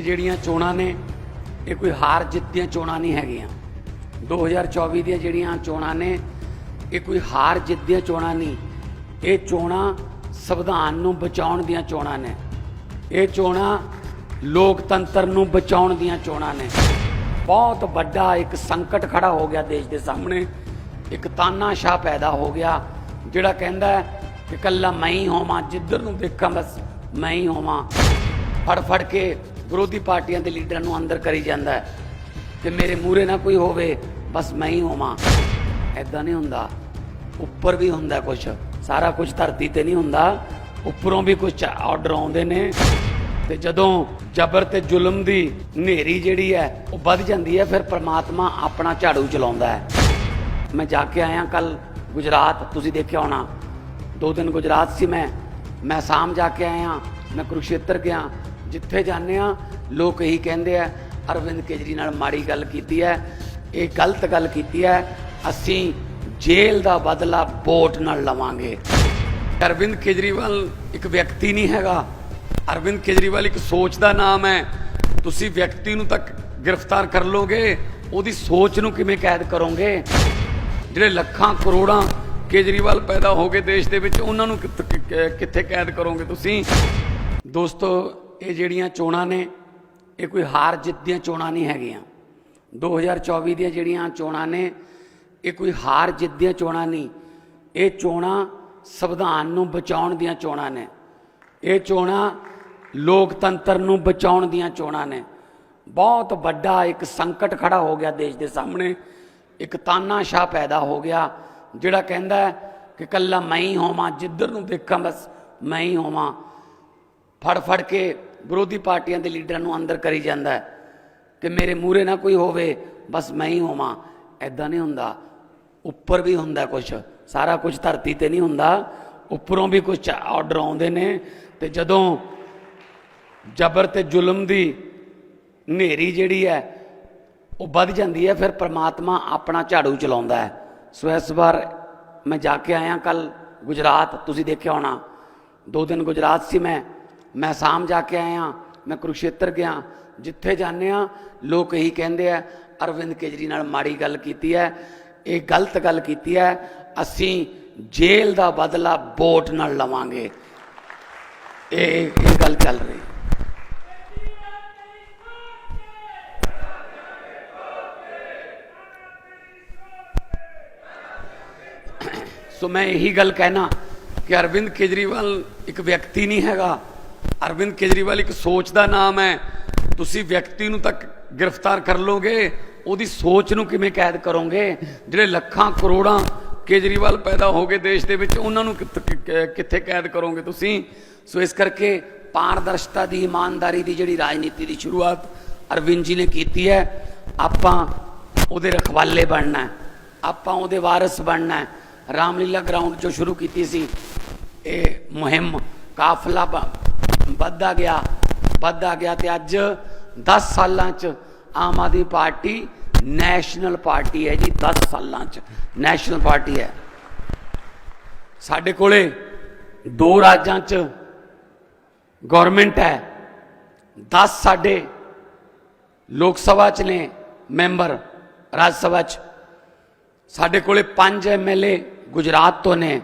ਜਿਹੜੀਆਂ ਚੋਣਾਂ ਨੇ, ਇਹ ਕੋਈ ਹਾਰ ਜਿੱਤ ਦੀਆਂ ਚੋਣਾਂ ਨਹੀਂ ਹੈਗੀਆਂ। 2024 ਦੀਆਂ ਜਿਹੜੀਆਂ ਚੋਣਾਂ ਨੇ, ਇਹ ਕੋਈ ਹਾਰ ਜਿੱਤ ਦੀਆਂ ਚੋਣਾਂ ਨਹੀਂ। ਇਹ ਚੋਣਾਂ ਸੰਵਿਧਾਨ ਨੂੰ ਬਚਾਉਣ ਦੀਆਂ ਚੋਣਾਂ ਨੇ। ਇਹ ਚੋਣਾਂ ਲੋਕਤੰਤਰ ਨੂੰ ਬਚਾਉਣ ਦੀਆਂ ਚੋਣਾਂ ਨੇ। ਬਹੁਤ ਵੱਡਾ ਇੱਕ ਸੰਕਟ ਖੜਾ ਹੋ ਗਿਆ ਦੇਸ਼ ਦੇ ਸਾਹਮਣੇ। ਇੱਕ ਤਾਨਾਸ਼ਾਹ ਪੈਦਾ ਹੋ ਗਿਆ, ਜਿਹੜਾ ਕਹਿੰਦਾ ਕਿ ਕੱਲਾ ਮੈਂ ਹੀ ਹੋਵਾਂ, ਜਿੱਧਰ ਨੂੰ ਦੇਖਾਂ ਬਸ ਮੈਂ ਹੀ ਹੋਵਾਂ। ਫੜ ਫੜ ਕੇ ਵਿਰੋਧੀ ਪਾਰਟੀਆਂ ਦੇ ਲੀਡਰਾਂ ਨੂੰ ਅੰਦਰ ਕਰੀ ਜਾਂਦਾ ਹੈ। ਕਿ ਮੇਰੇ ਮੂਹਰੇ ਨਾ ਕੋਈ ਹੋਵੇ, ਬਸ ਮੈਂ ਹੀ ਹੋਵਾਂ। ਐਦਾਂ ਨਹੀਂ ਹੁੰਦਾ। ਉੱਪਰ ਵੀ ਹੁੰਦਾ ਕੁਝ ਸਾਰਾ ਕੁਝ ਧਰਤੀ ਤੇ ਨਹੀਂ ਹੁੰਦਾ। ਉੱਪਰੋਂ ਵੀ ਕੁਝ ਆਰਡਰ ਆਉਂਦੇ ਨੇ। ਤੇ ਜਦੋਂ ਜ਼ਬਰ ਤੇ ਜ਼ੁਲਮ ਦੀ ਹਨੇਰੀ ਜਿਹੜੀ ਹੈ, ਉਹ ਵੱਧ ਜਾਂਦੀ ਹੈ, ਫਿਰ ਪ੍ਰਮਾਤਮਾ ਆਪਣਾ ਝਾੜੂ ਚਲਾਉਂਦਾ ਹੈ। ਮੈਂ ਜਾ ਕੇ ਆਇਆ ਕੱਲ ਗੁਜਰਾਤ। ਤੁਸੀਂ ਦੇਖਿਆ ਹੋਣਾ। ਦੋ ਦਿਨ ਗੁਜਰਾਤ ਸੀ ਮੈਂ। ਮੈਂ ਸ਼ਾਮ ਜਾ ਕੇ ਆਇਆ। ਮੈਂ ਕੁਰੂਕਸ਼ੇਤਰ ਗਿਆ। ਜਿੱਥੇ ਜਾਂਦੇ ਆ ਲੋਕ ਇਹੀ ਕਹਿੰਦੇ ਆ, ਅਰਵਿੰਦ ਕੇਜਰੀ ਨਾਲ ਮਾੜੀ ਗੱਲ ਕੀਤੀ ਹੈ, ਇਹ ਗਲਤ ਗੱਲ ਕੀਤੀ ਹੈ, ਅਸੀਂ ਜੇਲ੍ਹ ਦਾ ਬਦਲਾ ਵੋਟ ਨਾਲ ਲਵਾਂਗੇ। ਅਰਵਿੰਦ ਕੇਜਰੀਵਾਲ ਇੱਕ ਵਿਅਕਤੀ ਨਹੀਂ ਹੈਗਾ। ਅਰਵਿੰਦ ਕੇਜਰੀਵਾਲ ਇੱਕ ਸੋਚ ਦਾ ਨਾਮ ਹੈ। ਤੁਸੀਂ ਵਿਅਕਤੀ ਨੂੰ ਤੱਕ ਗ੍ਰਿਫਤਾਰ ਕਰ ਲੋਗੇ ਉਹਦੀ ਸੋਚ ਨੂੰ ਕਿਵੇਂ ਕੈਦ ਕਰੋਗੇ? ਜਿਹੜੇ ਲੱਖਾਂ ਕਰੋੜਾਂ ਕੇਜਰੀਵਾਲ ਪੈਦਾ ਹੋ ਗਏ ਦੇਸ਼ ਦੇ ਵਿੱਚ, ਉਹਨਾਂ ਨੂੰ ਕਿ- ਕਿੱਥੇ ਕੈਦ ਕਰੋਗੇ ਤੁਸੀਂ? ਦੋਸਤੋ ਇਹ ਜਿਹੜੀਆਂ ਚੋਣਾਂ ਨੇ, ਇਹ ਕੋਈ ਹਾਰ ਜਿੱਤ ਦੀਆਂ ਚੋਣਾਂ ਨਹੀਂ ਹੈਗੀਆਂ। 2024 ਦੀਆਂ ਜਿਹੜੀਆਂ ਚੋਣਾਂ ਨੇ, ਇਹ ਕੋਈ ਹਾਰ ਜਿੱਤ ਦੀਆਂ ਚੋਣਾਂ ਨਹੀਂ। ਇਹ ਚੋਣਾਂ ਸੰਵਿਧਾਨ ਨੂੰ ਬਚਾਉਣ ਦੀਆਂ ਚੋਣਾਂ ਨੇ। ਇਹ ਚੋਣਾਂ ਲੋਕਤੰਤਰ ਨੂੰ ਬਚਾਉਣ ਦੀਆਂ ਚੋਣਾਂ ਨੇ। ਬਹੁਤ ਵੱਡਾ ਇੱਕ ਸੰਕਟ ਖੜਾ ਹੋ ਗਿਆ ਦੇਸ਼ ਦੇ ਸਾਹਮਣੇ। ਇੱਕ ਤਾਨਾਸ਼ਾਹ ਪੈਦਾ ਹੋ ਗਿਆ, ਜਿਹੜਾ ਕਹਿੰਦਾ ਕਿ ਕੱਲਾ ਮੈਂ ਹੀ ਹੋਵਾਂ, ਜਿੱਧਰ ਨੂੰ ਦੇਖਾਂ ਬਸ ਮੈਂ ਹੀ ਹੋਵਾਂ। ਫੜ ਫੜ ਕੇ ਵਿਰੋਧੀ ਪਾਰਟੀਆਂ ਦੇ ਲੀਡਰਾਂ ਨੂੰ ਅੰਦਰ ਕਰੀ ਜਾਂਦਾ ਹੈ ਕਿ ਮੇਰੇ ਮੂਹਰੇ ਨਾ ਕੋਈ ਹੋਵੇ, ਬਸ ਮੈਂ ਹੀ ਹੋਵਾਂ। ਐਦਾਂ ਨਹੀਂ ਹੁੰਦਾ। ਉੱਪਰ ਵੀ ਹੁੰਦਾ ਕੁਝ ਸਾਰਾ ਕੁਝ ਧਰਤੀ ਤੇ ਨਹੀਂ ਹੁੰਦਾ। ਉੱਪਰੋਂ ਵੀ ਕੁਝ ਆਰਡਰ ਆਉਂਦੇ ਨੇ ਤੇ ਜਦੋਂ ਜ਼ਬਰ ਤੇ ਜ਼ੁਲਮ ਦੀ ਹਨੇਰੀ ਜਿਹੜੀ ਹੈ, ਉਹ ਵੱਧ ਜਾਂਦੀ ਹੈ, ਫਿਰ ਪ੍ਰਮਾਤਮਾ ਆਪਣਾ ਝਾੜੂ ਚਲਾਉਂਦਾ ਹੈ। ਸੋ ਇਸ ਵਾਰ ਮੈਂ ਜਾ ਕੇ ਆਇਆ ਕੱਲ ਗੁਜਰਾਤ। ਤੁਸੀਂ ਦੇਖਿਆ ਹੋਣਾ। ਦੋ ਦਿਨ ਗੁਜਰਾਤ ਸੀ ਮੈਂ। ਮੈਂ ਸ਼ਾਮ ਜਾ ਕੇ ਆਇਆ, ਮੈਂ ਕੁਰੂਕਸ਼ੇਤਰ ਗਿਆ। ਜਿੱਥੇ ਜਾਂਦੇ ਆ ਲੋਕ ਇਹੀ ਕਹਿੰਦੇ ਆ, ਅਰਵਿੰਦ ਕੇਜਰੀ ਨਾਲ ਮਾੜੀ ਗੱਲ ਕੀਤੀ ਹੈ, ਇਹ ਗਲਤ ਗੱਲ ਕੀਤੀ ਹੈ, ਅਸੀਂ ਜੇਲ੍ਹ ਦਾ ਬਦਲਾ ਵੋਟ ਨਾਲ ਲਵਾਂਗੇ। ਇਹ ਇਹ ਗੱਲ ਚੱਲ ਰਹੀ। ਸੋ ਮੈਂ ਇਹੀ ਗੱਲ ਕਹਿਣਾ ਕਿ ਅਰਵਿੰਦ ਕੇਜਰੀਵਾਲ ਇੱਕ ਵਿਅਕਤੀ ਨਹੀਂ ਹੈਗਾ। ਅਰਵਿੰਦ ਕੇਜਰੀਵਾਲ ਇੱਕ ਸੋਚ ਦਾ ਨਾਮ ਹੈ। ਤੁਸੀਂ ਵਿਅਕਤੀ ਨੂੰ ਤੱਕ ਗ੍ਰਿਫਤਾਰ ਕਰ ਲੋਗੇ ਉਹਦੀ ਸੋਚ ਨੂੰ ਕਿਵੇਂ ਕੈਦ ਕਰੋਗੇ? ਜਿਹੜੇ ਲੱਖਾਂ, ਕਰੋੜਾਂ ਕੇਜਰੀਵਾਲ ਪੈਦਾ ਹੋ ਗਏ ਦੇਸ਼ ਦੇ ਵਿੱਚ, ਉਹਨਾਂ ਨੂੰ ਕਿ- ਕਿੱਥੇ ਕੈਦ ਕਰੋਗੇ ਤੁਸੀਂ? ਸੋ ਇਸ ਕਰਕੇ ਪਾਰਦਰਸ਼ਤਾ ਦੀ, ਇਮਾਨਦਾਰੀ ਦੀ ਜਿਹੜੀ ਰਾਜਨੀਤੀ ਦੀ ਸ਼ੁਰੂਆਤ ਅਰਵਿੰਦ ਜੀ ਨੇ ਕੀਤੀ ਹੈ, ਆਪਾਂ ਉਹਦੇ ਰਖਵਾਲੇ ਬਣਨਾ ਆਪਾਂ ਉਹਦੇ ਵਾਰਿਸ ਬਣਨਾ ਰਾਮਲੀਲਾ ਗਰਾਊਂਡ ਜੋ ਸ਼ੁਰੂ ਕੀਤੀ ਸੀ, ਇਹ ਮੁਹਿੰਮ ਕਾਫਲਾ ਵੱਧਦਾ ਗਿਆ ਵੱਧਦਾ ਗਿਆ ਤੇ ਅੱਜ 10 ਸਾਲਾਂ ਚ Aam Aadmi party national party ਹੈ ਜੀ 10 ਸਾਲਾਂ ਚ ਨੈਸ਼ਨਲ ਪਾਰਟੀ ਹੈ। ਸਾਡੇ ਕੋਲੇ ਦੋ ਰਾਜਾਂ ਚ ਗਵਰਨਮੈਂਟ ਹੈ 10 ਸਾਡੇ ਲੋਕ ਸਭਾ ਚ ਨੇ ਮੈਂਬਰ ਰਾਜ ਸਭਾ ਚ। ਸਾਡੇ ਕੋਲੇ 5 ਐਮਐਲਏ ਗੁਜਰਾਤ ਤੋਂ ਨੇ,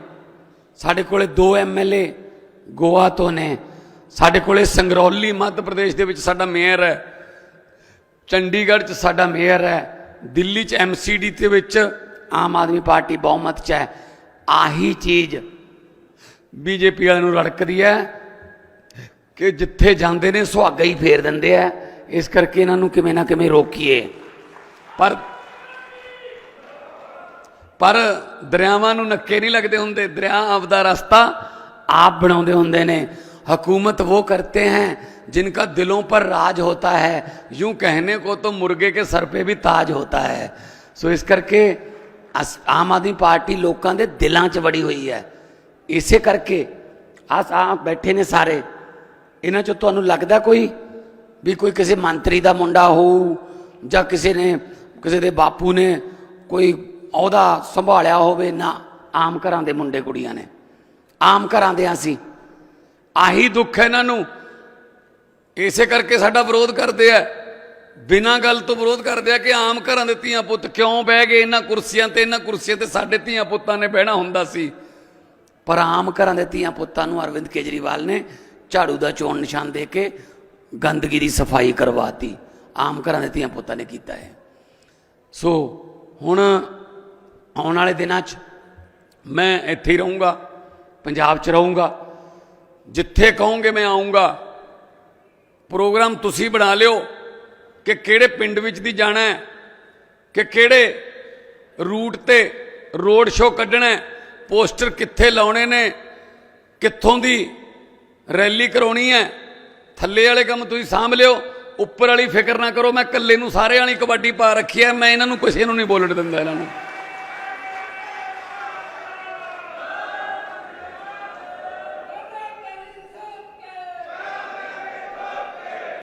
ਸਾਡੇ ਕੋਲੇ 2 ਐਮਐਲਏ ਗੋਆ ਤੋਂ ਨੇ ਸਾਡੇ ਕੋਲੇ ਸੰਗਰੌਲੀ ਮੱਧ ਪ੍ਰਦੇਸ਼ ਦੇ ਵਿੱਚ ਸਾਡਾ ਮੇਅਰ ਹੈ। ਚੰਡੀਗੜ੍ਹ 'ਚ ਸਾਡਾ ਮੇਅਰ ਹੈ। ਦਿੱਲੀ 'ਚ ਐਮਸੀਡੀ ਦੇ ਵਿੱਚ ਆਮ ਆਦਮੀ ਪਾਰਟੀ ਬਹੁਮਤ 'ਚ ਹੈ। ਆਹੀ ਚੀਜ਼ ਬੀਜੇਪੀ ਵਾਲਿਆਂ ਨੂੰ ਰੜਕਦੀ ਹੈ ਕਿ ਜਿੱਥੇ ਜਾਂਦੇ ਨੇ ਸੁਹਾਗਾ ਹੀ ਫੇਰ ਦਿੰਦੇ ਆ। ਇਸ ਕਰਕੇ ਇਹਨਾਂ ਨੂੰ ਕਿਵੇਂ ਨਾ ਕਿਵੇਂ ਰੋਕੀਏ। ਪਰ ਪਰ ਦਰਿਆਵਾਂ ਨੂੰ ਨੱਕੇ ਨਹੀਂ ਲੱਗਦੇ ਹੁੰਦੇ। ਦਰਿਆ ਆਪਦਾ ਰਸਤਾ ਆਪ ਬਣਾਉਂਦੇ ਹੁੰਦੇ ਨੇ। ਹਕੂਮਤ वो करते हैं जिनका दिलों पर राज होता है यूं कहने को तो मुर्गे के सर पे भी ताज होता है ਸੋ ਇਸ ਕਰਕੇ ਅਸ- ਆਮ ਆਦਮੀ ਪਾਰਟੀ ਲੋਕਾਂ ਦੇ ਦਿਲਾਂ 'ਚ ਵੜੀ ਹੋਈ ਹੈ ਇਸੇ ਕਰਕੇ ਆ ਆ ਬੈਠੇ ਨੇ ਸਾਰੇ ਇਹਨਾਂ 'ਚੋਂ ਤੁਹਾਨੂੰ ਲੱਗਦਾ ਕੋਈ ਵੀ ਕੋਈ ਕਿਸੇ ਮੰਤਰੀ ਦਾ ਮੁੰਡਾ ਹੋਊ ਜਾਂ ਕਿਸੇ ਨੇ ਕਿਸੇ ਦੇ ਬਾਪੂ ਨੇ ਕੋਈ ਅਹੁਦਾ ਸੰਭਾਲਿਆ ਹੋਵੇ ਨਾ ਆਮ ਘਰਾਂ ਦੇ ਮੁੰਡੇ ਕੁੜੀਆਂ ਨੇ ਆਮ ਘਰਾਂ ਦੇ ਅਸੀਂ ਆਹੀ ਦੁੱਖ ਹੈ ਇਹਨਾਂ ਨੂੰ। ਇਸੇ ਕਰਕੇ ਸਾਡਾ ਵਿਰੋਧ ਕਰਦੇ ਆ। ਬਿਨਾਂ ਗੱਲ ਤੋਂ ਵਿਰੋਧ ਕਰਦੇ ਆ ਕਿ ਆਮ ਘਰਾਂ ਦੇ ਧੀਆਂ ਪੁੱਤ ਕਿਉਂ ਬਹਿ ਗਏ? ਇਹਨਾਂ ਕੁਰਸੀਆਂ ਤੇ, ਇਹਨਾਂ ਕੁਰਸੀਆਂ ਤੇ ਸਾਡੇ ਧੀਆਂ ਪੁੱਤਾਂ ਨੇ ਬਹਿਣਾ ਹੁੰਦਾ ਸੀ। ਪਰ ਆਮ ਘਰਾਂ ਦੇ ਧੀਆਂ ਪੁੱਤਾਂ ਨੂੰ ਅਰਵਿੰਦ ਕੇਜਰੀਵਾਲ ਨੇ ਝਾੜੂ ਦਾ ਚੋਣ ਨਿਸ਼ਾਨ ਦੇ ਕੇ ਗੰਦਗੀ ਦੀ ਸਫ਼ਾਈ ਕਰਵਾਤੀ। ਆਮ ਘਰਾਂ ਦੇ ਧੀਆਂ ਪੁੱਤਾਂ ਨੇ ਕੀਤਾ ਹੈ ਸੋ ਹੁਣ ਆਉਣ ਵਾਲੇ ਦਿਨਾਂ 'ਚ ਮੈਂ ਇੱਥੇ ਹੀ ਰਹੂੰਗਾ, ਪੰਜਾਬ 'ਚ ਰਹੂੰਗਾ। ਜਿੱਥੇ ਕਹੋਗੇ ਮੈਂ ਆਉਂਗਾ। ਪ੍ਰੋਗਰਾਮ ਤੁਸੀਂ ਬਣਾ ਲਿਓ ਕਿ ਕਿਹੜੇ ਪਿੰਡ ਵਿੱਚ ਦੀ ਜਾਣਾ ਹੈ, ਕਿ ਕਿਹੜੇ ਰੂਟ ਤੇ ਰੋਡ ਸ਼ੋਅ ਕੱਢਣਾ ਹੈ, ਪੋਸਟਰ ਕਿੱਥੇ ਲਾਉਣੇ ਨੇ, ਕਿੱਥੋਂ ਦੀ ਰੈਲੀ ਕਰਾਉਣੀ ਹੈ। ਥੱਲੇ ਵਾਲੇ ਕੰਮ ਤੁਸੀਂ ਸਾਂਭ ਲਿਓ, ਉੱਪਰ ਵਾਲੀ ਫਿਕਰ ਨਾ ਕਰੋ, ਮੈਂ ਇਕੱਲੇ ਨੂੰ ਸਾਰੇ ਵਾਲੀ ਕਬੱਡੀ ਪਾ ਰੱਖੀ ਹੈ, ਮੈਂ ਇਹਨਾਂ ਨੂੰ ਕਿਸੇ ਨੂੰ ਨਹੀਂ ਬੋਲਣ ਦਿੰਦਾ ਇਹਨਾਂ ਨੂੰ।